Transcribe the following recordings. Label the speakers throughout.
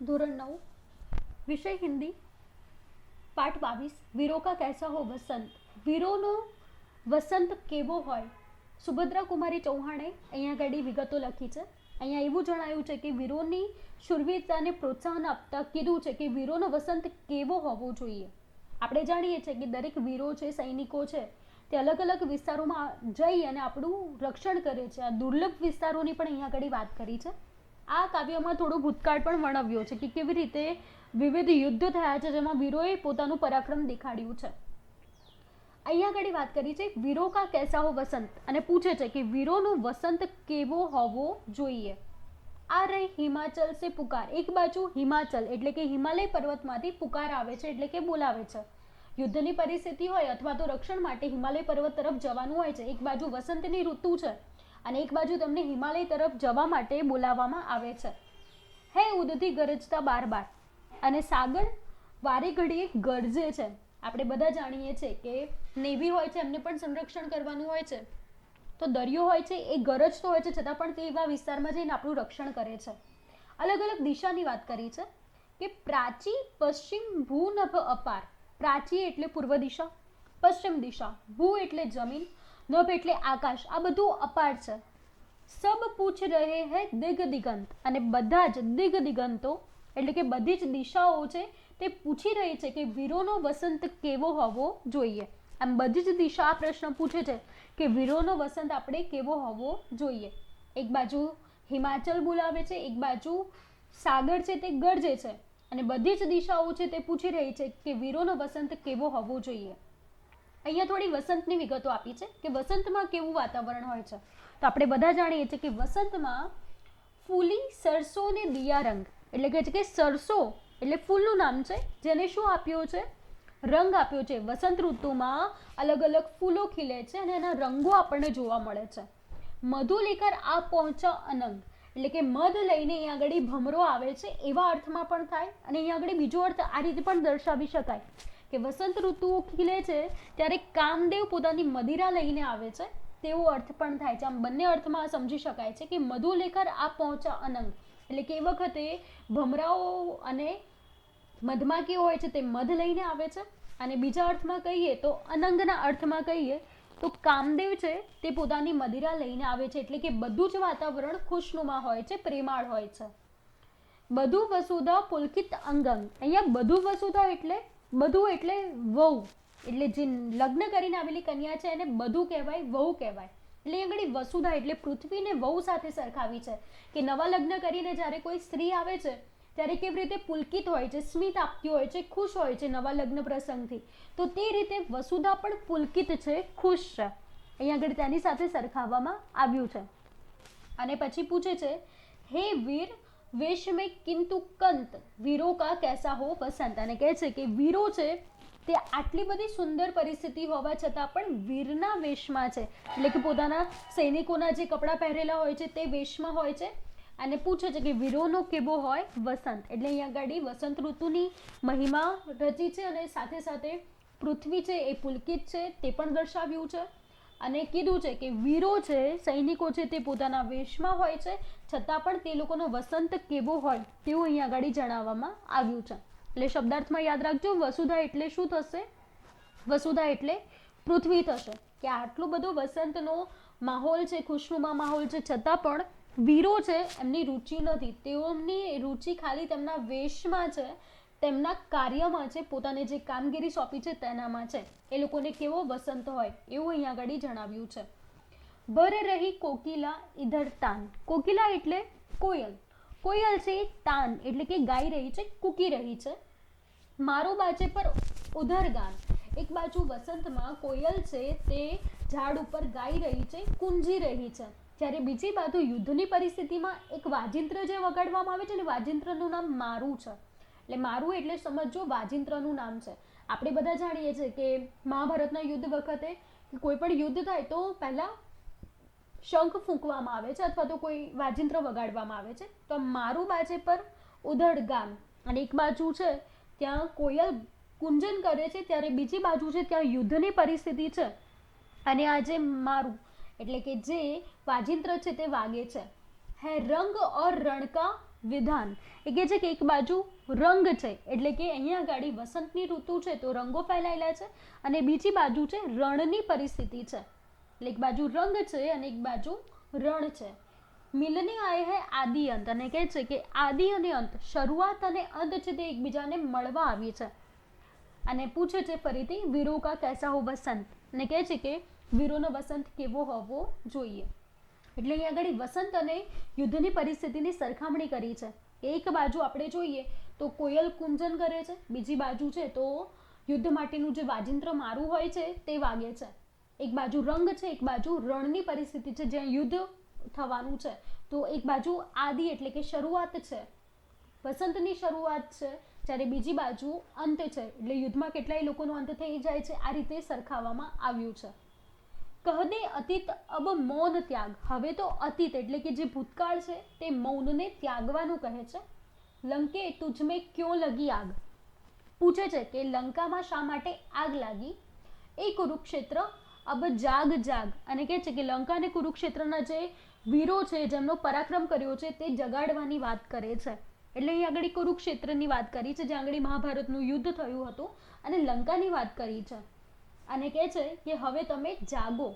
Speaker 1: ધોરણ નવ. વિષય હિન્દી, પાઠ બાવીસ. વીરો કા કૈસા હો વસંત? વીરોનો વસંત કેવો હોય? સુભદ્રા કુમારી ચૌહાણે અહીંયા આગળ વિગતો લખી છે. અહીંયા એવું જણાયું છે કે વીરોની શુરવીરતાને પ્રોત્સાહન આપતા કીધું છે કે વીરોનો વસંત કેવો હોવો જોઈએ. આપણે જાણીએ છીએ કે દરેક વીરો છે, સૈનિકો છે, તે અલગ અલગ વિસ્તારોમાં જઈ અને આપણું રક્ષણ કરે છે. આ દુર્લભ વિસ્તારોની પણ અહીંયા આગળ વાત કરી છે. આ કાવ્યમાં થોડું ભૂતકાળ પણ વર્ણવ્યો છે કે કેવી રીતે વિવિધ યુદ્ધ થયા છે, જેમાં વીરોએ પોતાનું પરાક્રમ દેખાડ્યું છે. અહીંયા આગળ વાત કરી છે, વીરો કા કેસા હો વસંત? અને પૂછે છે કે વીરોનો વસંત કેવો હોવો જોઈએ? આ રહી હિમાચલ સે પુકાર. એક બાજુ હિમાચલ, એટલે કે હિમાલય પર્વતમાંથી પુકાર આવે છે, એટલે કે બોલાવે છે. યુદ્ધની પરિસ્થિતિ હોય અથવા તો રક્ષણ માટે હિમાલય પર્વત તરફ જવાનું હોય છે. એક બાજુ વસંતની ઋતુ છે અને એક બાજુ તમને હિમાલય તરફ જવા માટે બોલાવવામાં આવે છે. હે ઉદથી ગરજતા બાર બાર. અને સાગર વારે ઘડીએ ગરજે છે. આપણે બધા જાણીએ છીએ કે નેવી હોય છે, એમને પણ સંરક્ષણ કરવાનું હોય છે. તો દરિયો હોય છે, એ ગરજતો હોય છે, છતાં પણ તે એવા વિસ્તારમાં જઈને આપણું રક્ષણ કરે છે. અલગ અલગ દિશાની વાત કરી છે કે પ્રાચી પશ્ચિમ ભૂનભ અપાર. પ્રાચી એટલે પૂર્વ દિશા, પશ્ચિમ દિશા. ભૂ એટલે જમીન નભ એટલે આકાશ, આ બધું અપાર છે. સબ પૂછ રહે હે દિગ દિગંત, અને બધા જ દિગ દિગંતો, એટલે કે બધી જ દિશાઓ છે, તે પૂછી રહી છે કે વીરોનો વસંત કેવો હોવો જોઈએ. આમ બધી જ દિશા આ પ્રશ્ન પૂછે છે કે વીરોનો વસંત આપણે કેવો હોવો જોઈએ. એક બાજુ હિમાચલ બોલાવે છે, એક બાજુ સાગર છે, તે ગરજે છે. અને બધી જ દિશાઓ છે, તે પૂછી રહી છે કે વીરોનો વસંત કેવો હોવો જોઈએ. અહીંયા થોડી વસંતની વિગતો આપી છે કે વસંતમાં કેવું વાતાવરણ હોય છે. તો આપણે બધા જાણીએ છીએ કે વસંતમાં ફૂલી સરસો ને દિયા રંગ, એટલે કે છે કે સરસો, એટલે ફૂલનું નામ છે, જેને શું આપ્યો છે? રંગ આપ્યો છે. વસંત ઋતુમાં અલગ અલગ ફૂલો ખીલે છે અને એના રંગો આપણને જોવા મળે છે. મધુ લેકર આ પહોંચા અનંગ, એટલે કે મધ લઈને અહીંયા આગળ ભમરો આવે છે, એવા અર્થમાં પણ થાય અને અહીંયા આગળ બીજો અર્થ આ રીતે પણ દર્શાવી શકાય. કે વસંત ઋતુ ખીલે છે, ત્યારે કામદેવ પોતાની મદિરા લઈને આવે છે. તેવો અર્થ પણ થાય છે. આમ બંને અર્થમાં સમજી શકાય છે કે મધુલેખર આ પહોંચા અનંગ. એટલે કે એ વખતે ભમરાઓ અને મધમાખી હોય છે તે મધ લઈને આવે છે. અને બીજા અર્થમાં કહીએ તો અનંગના અર્થમાં કહીએ તો કામદેવ છે તે પોતાની મદિરા લઈને આવે છે. એટલે કે બધું જ વાતાવરણ ખુશનુમા હોય છે, પ્રેમાળ હોય છે. બધું વસુધા પુલકિત અંગંગ અહીંયા બધું વસુધા એટલે બધું એટલે વહુ. એટલે જે લગ્ન કરીને આવેલી કન્યા છે એને બધું કહેવાય, વહુ કહેવાય. એટલે અહીં આગળ વસુધા એટલે પૃથ્વીને વહુ સાથે સરખાવી છે કે નવા લગ્ન કરીને જ્યારે કોઈ સ્ત્રી આવે છે, ત્યારે કેવી રીતે પુલકિત હોય છે, સ્મિત આપતી હોય છે, ખુશ હોય છે નવા લગ્ન પ્રસંગથી. તો તે રીતે વસુધા પણ પુલકિત છે, ખુશ છે. અહીં આગળ તેની સાથે સરખાવવામાં આવ્યું છે. અને પછી પૂછે છે, હે વીર વેશ મેં કિંતુ કંત વીરો કા કેસા હો વસંત અને કહે છે કે વીરો છે તે આટલી બધી સુંદર પરિસ્થિતિ હોવા છતાં પણ વીરના વેશમાં છે એટલે કે પોતાના સૈનિકોના જે કપડાં પહેરેલા હોય છે, તે વેશમાં હોય છે। અને પૂછે છે કે વીરોનો કેવો હોય? વસંત. એટલે અહીંયા આગળ વસંત ઋતુની મહિમા રચી છે અને સાથે સાથે પૃથ્વી છે, એ પુલકિત છે, તે પણ દર્શાવ્યું છે। અને કીધું છે કે વીરો છે, સૈનિકો છે તે પોતાના વેશમાં હોય છે, છતાં પણ તે લોકોનો વસંત કેવો હોય તેવું અહીંયા આગળ જણાવવામાં આવ્યું છે. એટલે શબ્દાર્થમાં યાદ રાખજો, વસુધા એટલે શું થશે? વસુધા એટલે પૃથ્વી થશે. કે આટલો બધો વસંતનો માહોલ છે, ખુશનુમા માહોલ છે, છતાં પણ વીરો છે, એમની રુચિ નથી. તેઓની રુચિ ખાલી તેમના વેશમાં છે તેમના કાર્યમાં છે, પોતાને જે કામગીરી સોંપી છે, તેનામાં છે. એ લોકોને કેવો વસંત હોય, એવું અહીંયા આગળ જણાવ્યું છે. ભર રહી કોકિલા ઇધર તાન. કોકિલા એટલે કોયલ. કોયલ છે તાન, એટલે કે ગાઈ રહી છે, કૂકી રહી છે. મારો બાજે પર ઉધર ગાન એક બાજુ વસંતમાં કોયલ છે, તે ઝાડ ઉપર ગાઈ રહી છે, કુંજી રહી છે. જ્યારે બીજી બાજુ યુદ્ધની પરિસ્થિતિમાં એક વાજિંત્ર જે વગાડવામાં આવે છે ને વાજિંત્રનું નામ મારું છે. એટલે મારું એટલે સમજો વાજિંત્રનું નામ છે. આપણે બધા જાણીએ છીએ કે મહાભારતના યુદ્ધ વખતે કોઈ પણ યુદ્ધ થાય તો પહેલાં શંખ ફૂંકવામાં આવે છે અથવા તો કોઈ વાજિંત્ર વગાડવામાં આવે છે. તો મારું બાજે પર ઉધડ ગામ અને એક બાજુ છે ત્યાં કોયલ કુંજન કરે છે, ત્યારે બીજી બાજુ છે ત્યાં યુદ્ધની પરિસ્થિતિ છે અને આ જે મારું એટલે કે જે વાજિંત્ર છે તે વાગે છે. હે રંગ ઓર રણકા વિધાન. એ કહે છે કે એક બાજુ રંગ છે, એટલે કે અહીંયા ગાડી વસંતની ઋતુ છે, તો રંગો ફેલાયેલા છે, અને બીજી બાજુ છે રણની પરિસ્થિતિ છે. એટલે એક બાજુ રંગ છે અને એક બાજુ રણ છે. મિલની આય હે આદિ અંત, અને કહે છે કે આદિ અને અંત, શરૂઆત અને અંત છે તે એકબીજાને મળવા આવી છે. અને પૂછે છે ફરીથી વીરો કા કેસા હો વસંત? અને કહે છે કે, વીરોનો વસંત કેવો હોવો જોઈએ? એટલે અહીંયા આગળ વસંત અને યુદ્ધની પરિસ્થિતિની સરખામણી કરી છે. એક બાજુ આપણે જોઈએ તો કોયલ કુંજન કરે છે, બીજી બાજુ છે તો યુદ્ધ માટેનું જે વાજિંત્ર મારું હોય છે તે વાગે છે. એક બાજુ રંગ છે, એક બાજુ રણની પરિસ્થિતિ છે, જ્યાં યુદ્ધ થવાનું છે. તો એક બાજુ આદિ એટલે કે શરૂઆત છે. વસંતની શરૂઆત છે, જ્યારે બીજી બાજુ અંત છે. એટલે યુદ્ધમાં કેટલાય લોકોનો અંત થઈ જાય છે, આ રીતે સરખાવવામાં આવ્યું છે. કહદે અતીત અબ મૌન ત્યાગ. હવે તો અતીત એટલે કે જે ભૂતકાળ છે, તે મૌનને ત્યાગવાનું કહે છે. લંકે તુજમે ક્યો લગી આગ? પૂછે છે કે લંકામાં શા માટે આગ લાગી? એ કુરુક્ષેત્ર અબ જાગ જાગ. અને કહે છે કે લંકા અને કુરુક્ષેત્રના જે વીરો છે, જેમનો પરાક્રમ કર્યો છે, તે જગાડવાની વાત કરે છે. એટલે અહીં આગળ કુરુક્ષેત્રની વાત કરી છે, જ્યાં આગળ મહાભારતનું યુદ્ધ થયું હતું અને લંકાની વાત કરી છે. અને કહે છે કે હવે તમે જાગો.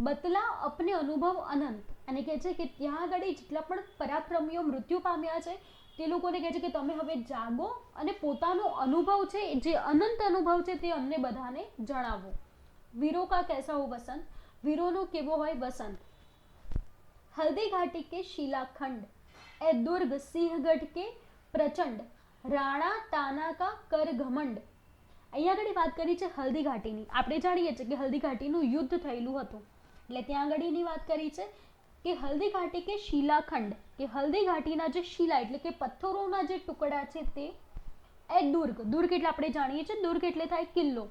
Speaker 1: બતલા અપને અનુભવ અનંત. અને કહે છે કે ત્યાં આગળ જેટલા પણ પરાક્રમીઓ મૃત્યુ પામ્યા છે, તે લોકોને કહે છે કે તમે હવે જાગો અને પોતાનો અનુભવ છે, જે અનંત અનુભવ છે તે અમને બધાને જણાવો. વીરો કા કેસા હો વસંત? વીરોનો કેવો હોય વસંત? હલ્દી ઘાટી કે શિલાખંડ? એ દુર્ગ સિંહગઢ કે પ્રચંડ? રાણા તાના કા કર ઘમંડ અહીંયા આગળ વાત કરી છે હલ્દી ઘાટીની આપણે જાણીએ છીએ કે હલ્દી ઘાટીનું યુદ્ધ થયેલું હતું. એટલે ત્યાં આગળની વાત કરી છે કે હલ્દી ઘાટી કે શિલાખંડ, કે હલ્દી ઘાટીના જે શિલા એટલે કે પથ્થરોના જે ટુકડા છે તે, એ દુર્ગ દુર્ગ એટલે આપણે જાણીએ છીએ દુર્ગ એટલે થાય કિલ્લો.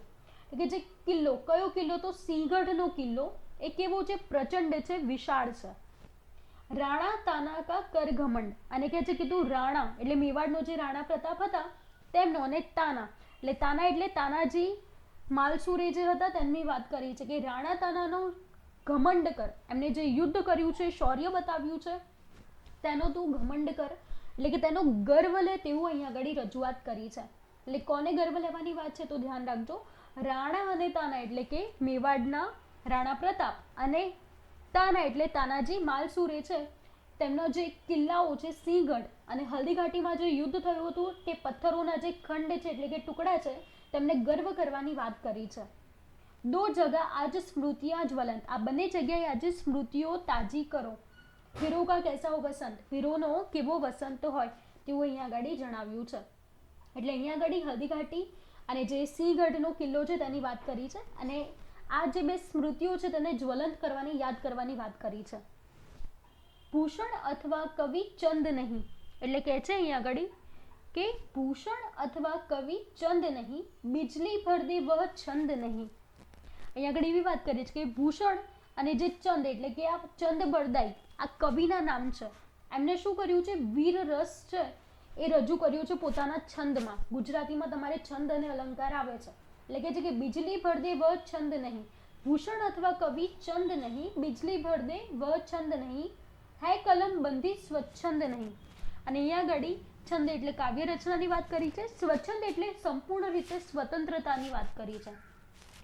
Speaker 1: કે જે કિલ્લો, કયો કિલ્લો તો સિંહગઢનો કિલ્લો, એ કેવો છે? પ્રચંડ છે, વિશાળ છે. રાણા તાનાકા કરઘમંડ. અને કે જે કીધું રાણા, એટલે મેવાડનો જે રાણા પ્રતાપ હતા, તેમનો અને તાના. એટલે તાના એટલે તાનાજી માલસુરે જે હતા તેમની વાત કરી છે કે રાણા તાનાનો ઘમંડ કર. એમને જે યુદ્ધ કર્યું છે, શૌર્ય બતાવ્યું છે, તેનો તું ઘમંડ કર. એટલે કે તેનો ગર્વ લે તેવું અહીંયા આગળ રજૂઆત કરી છે. એટલે કોને ગર્વ લેવાની વાત છે તો ધ્યાન રાખજો. રાણા અને તાના એટલે કે મેવાડના રાણા પ્રતાપ અને તાના એટલે તાનાજી માલસુરે છે. તેમનો જે કિલ્લાઓ છે, સિંહગઢ અને હલ્દીઘાટીમાં જે યુદ્ધ થયું હતું, તે પથ્થરોના જે ખંડ છે, એટલે કે ટુકડા છે, તેમને ગર્વ કરવાની વાત કરી છે. દો જગા આજ સ્મૃતિયા જ્વલંત આ બંને જગ્યાએ આજે સ્મૃતિઓ તાજી કરો. હીરો કા કેસા હો વસંત? હીરોનો કેવો વસંત હોય તેવું અહીંયા આગળ જણાવ્યું છે. એટલે અહીંયા આગળ હલ્દીઘાટી અને જે સિંહગઢનો કિલ્લો છે, તેની વાત કરી છે. અને આ જે બે સ્મૃતિઓ છે, તેને જ્વલંત કરવાની, યાદ કરવાની વાત કરી છે. ભૂષણ અથવા કવિ ચંદ નહીં. એટલે કે છે અહીંયા આગળ કે ભૂષણ અથવા કવિ ચંદ નહીં, બિજલી ભર દે વહ છંદ નહીં. અહીંયા આગળ એવી વાત કરી છે કે ભૂષણ અને જે ચંદ, એટલે કે આ ચંદ બરદાઈ આ કવિના નામ છે. એમને શું કર્યું છે? વીર રસ છે. એ રજૂ કર્યું છે પોતાના છંદમાં. ગુજરાતીમાં તમારે છંદ અને અલંકાર આવે છે. એટલે કે છે કે બિજલી ભર દે વ છંદ નહીં. ભૂષણ અથવા કવિ ચંદ નહીં, બિજલી ભર દે વ છંદ નહીં. હે કલમ બંધી સ્વચ્છંદ નહીં. અને અહીંયા આગળ છંદ એટલે કાવ્ય રચનાની વાત કરી છે. સ્વચ્છંદ એટલે સંપૂર્ણ રીતે સ્વતંત્રતાની વાત કરી છે.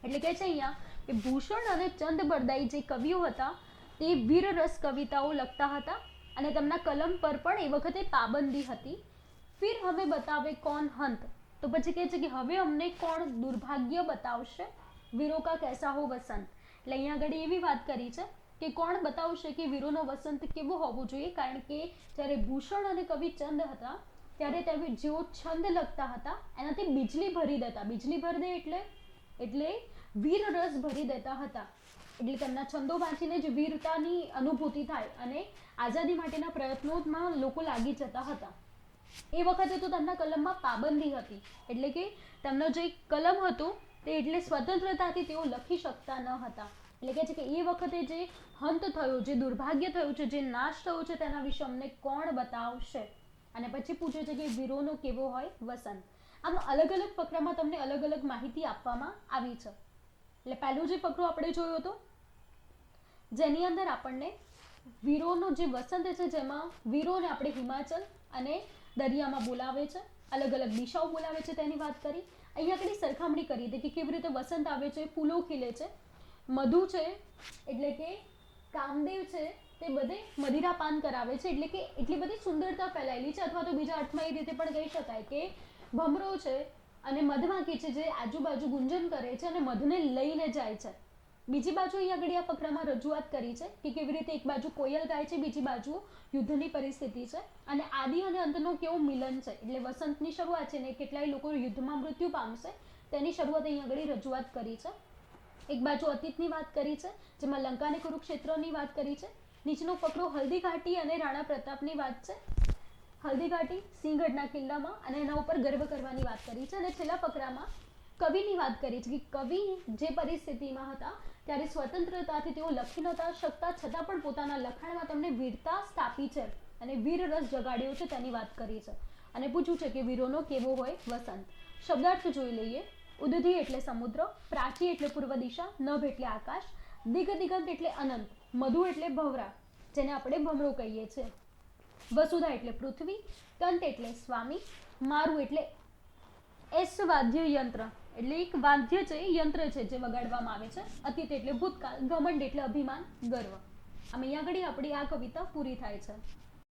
Speaker 1: એટલે કે છે અહીંયા કે ભૂષણ અને ચંદ બરદાઈ જે કવિઓ હતા, તે વીરરસ કવિતાઓ લખતા હતા અને તેમના કલમ પર પણ એ વખતે પાબંદી હતી. ફિર હવે બતાવે કોણ હંત? તો પછી કહે છે કે હવે અમને કોણ દુર્ભાગ્ય બતાવશે? વીરો કા કેસા હો વસંત? એટલે અહીંયા આગળ એવી વાત કરી છે કે કોણ બતાવશે કે વીરોનો વસંત કેવો હોવો જોઈએ? કારણ કે જ્યારે ભૂષણ અને કવિ ચંદ હતા, ત્યારે તમે જેઓ છંદ લખતા હતા, એનાથી બીજલી ભરી દેતા. બીજલી ભરી દે એટલે? એટલે વીર રસ ભરી દેતા હતા. એટલે તેમના છંદો વાંચીને જ વીરતાની અનુભૂતિ થાય અને આઝાદી માટેના પ્રયત્નોમાં લોકો લાગી જતા હતા. એ વખતે તો તેમના કલમમાં પાબંદી હતી. એટલે કે તેમનો જે કલમ હતો, તે એટલે સ્વતંત્રતાથી તેઓ લખી શકતા ન હતા. એટલે કે છે કે એ વખતે જે હંત થયો, જે દુર્ભાગ્ય થયું છે, જે નાશ થયો છે, તેના વિશે અમને કોણ બતાવશે? અને પછી પૂછે છે કે વીરોનો કેવો હોય વસંત આમ અલગ અલગ ફકરામાં તમને અલગ અલગ માહિતી આપવામાં આવી છે. એટલે પહેલું જે ફકરો આપણે જોયો હતો, જેની અંદર આપણને વીરોનો જે વસંત છે, જેમાં વીરોને આપણે હિમાચલ અને દરિયામાં બોલાવે છે, અલગ અલગ દિશાઓ બોલાવે છે તેની વાત કરી. અહીંયા આગળ સરખામણી કરી હતી કે કેવી રીતે વસંત આવે છે, ફૂલો ખીલે છે. મધુ છે, એટલે કે કામદેવ છે, તે બધે મદિરા પાન કરાવે છે, એટલે કે એટલી બધી સુંદરતા ફેલાયેલી છે, અથવા તો બીજા અર્થમાં એ રીતે પણ કહી શકાય કે ભમરો છે અને મધમાખી છે, જે આજુબાજુ ગુંજન કરે છે અને મધને લઈને જાય છે. બીજી બાજુ અહીંયા આગળ આ ફકરામાં રજૂઆત કરી છે કે કેવી રીતે એક બાજુ કોયલ ગાય છે, બીજી બાજુ યુદ્ધની પરિસ્થિતિ છે અને આદિ અને અંતનું કેવું મિલન છે, એટલે વસંતની શરૂઆત છે ને કેટલાય લોકો યુદ્ધમાં મૃત્યુ પામશે તેની શરૂઆત અહીંયા આગળ રજૂઆત કરી છે. એક બાજુ અતીતની વાત કરી છે, જેમાં લંકા અને કુરુક્ષેત્રની વાત કરી છે. નીચેનો ફકરો હલ્દી ઘાટી અને રાણા પ્રતાપની વાત છે. હલ્દી ઘાટી સિંહગઢના કિલ્લામાં અને એના ઉપર ગર્વ કરવાની વાત કરી છે અને છેલ્લા ફકરામાં કવિની વાત કરી છે કે કવિ જે પરિસ્થિતિમાં હતા, ત્યારે સ્વતંત્રતાથી તેઓ લખી નહોતા શકતા, છતાં પણ પોતાના લખાણમાં તમને વીરતા સ્થાપી છે અને વીર રસ જગાડ્યો છે તેની વાત કરી છે. અને પૂછ્યું છે કે વીરોનો કેવો હોય વસંત. શબ્દાર્થ જોઈ લઈએ. ઉદધિ એટલે સમુદ્ર, પ્રાચી એટલે પૂર્વ દિશા, નભ એટલે આકાશ, દિગ દિગંત એટલે અનંત, મધુ એટલે ભવરા, જેને આપણે ભમરો કહીએ છીએ. વસુધા એટલે પૃથ્વી, કંત એટલે સ્વામી, મારું એટલે એસ વાદ્ય યંત્ર, એટલે એક વાદ્ય છે યંત્ર છે જે વગાડવામાં આવે છે અતીત એટલે ભૂતકાળ, ઘમંડ એટલે અભિમાન, ગર્વ. આમ અહીંયા આગળ આપણી આ કવિતા પૂરી થાય છે.